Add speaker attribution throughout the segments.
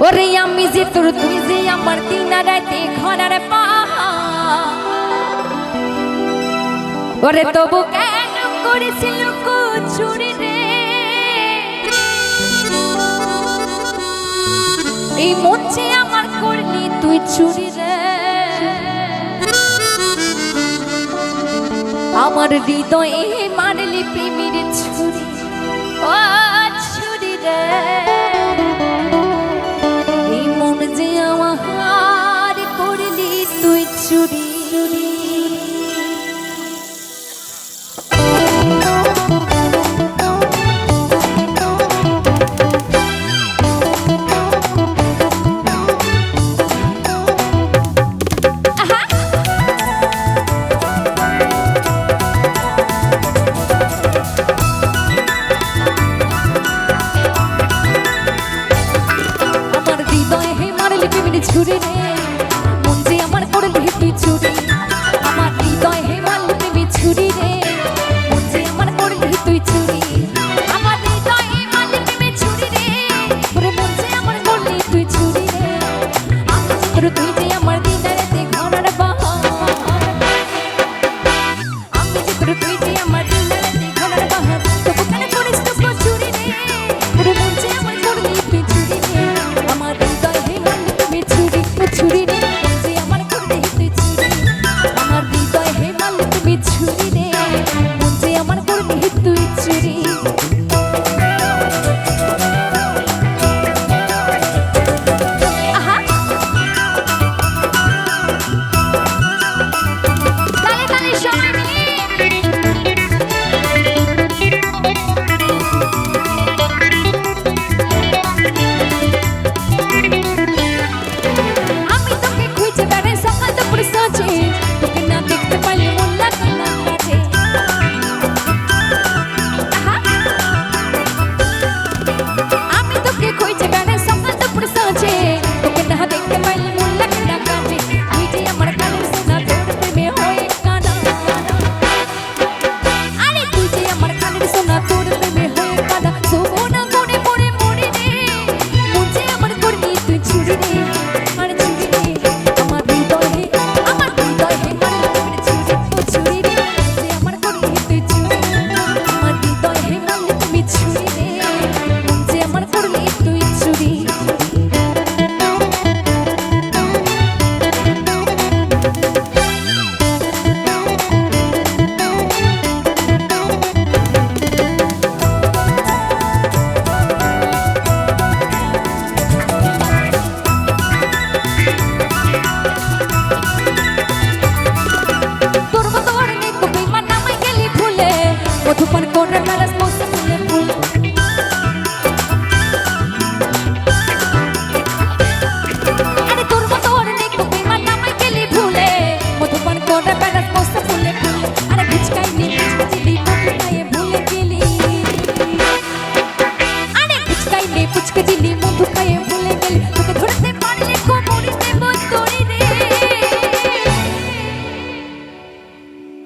Speaker 1: ওরে আমি যে তোর তুই যে আমার কিনারাতে ঘনার পাহা ওরে তবু কেন করেছিল চুরি রে? এই মঞ্চে আমার করলি তুই চুরি রে। আমার হৃদয়ে মারলি প্রেমের ছুরি। ও ছুরি রে। চুরি মারলি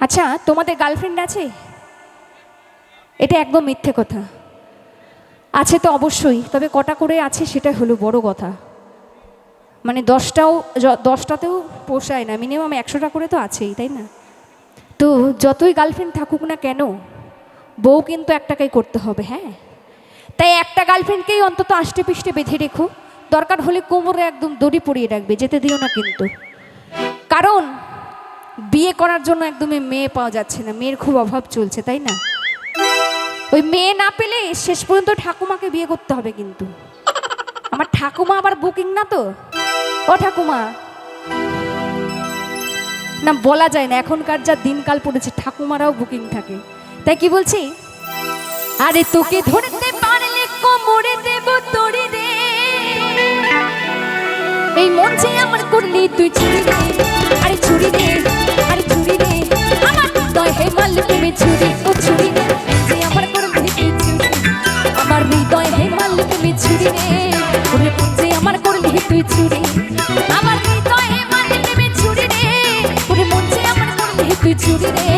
Speaker 1: আচ্ছা তোমাদের গার্লফ্রেন্ড আছে? এটা একদম মিথ্যে কথা। আছে তো অবশ্যই, তবে কটা করে আছে সেটা হলো বড় কথা। মানে দশটাও দশটাতেও পোষায় না মিনিমাম একশোটা করে তো আছেই, তাই না? তো যতই গার্লফ্রেন্ড থাকুক না কেন, বউ কিন্তু একটাকেই করতে হবে হ্যাঁ? তাই একটা গার্লফ্রেন্ডকেই অন্তত আষ্টে পিষ্টে বেঁধে রেখো। দরকার হলে কোমরে একদম দড়ি পরিয়ে রাখবে, যেতে দিও না কিন্তু। কারণ বিয়ে করার জন্য একদমই মেয়ে পাওয়া যাচ্ছে না। মেয়ের খুব অভাব চলছে তাই না? ওই মেয়ে না পেলে শেষ পর্যন্ত ঠাকুমাকে বিয়ে করতে হবে কিন্তু। আমার ঠাকুমা আবার বুকিং না তো? ও ঠাকুমা। না বলা যায় না এখনকার যা দিনকাল পড়েছে ঠাকুমারাও বুকিং থাকে। তাই কি বলছি? আরে তোকে ধরতে পারলে কোমরে দেব তোরে রে। এই মঞ্চে আমার করলি তুই ছুরি রে আরে ছুরি রে মাল ছুরি ও ছুরি রে যে আমার তুই ছুরি আমার হৃদয় হে মাল তুমি ছুরি ওরে মঞ্চে আমার করলি তুই ছুরি আমার হৃদয় হে মাল তুমি রে ওরে মঞ্চে আমার করলি তুই ছুরি রে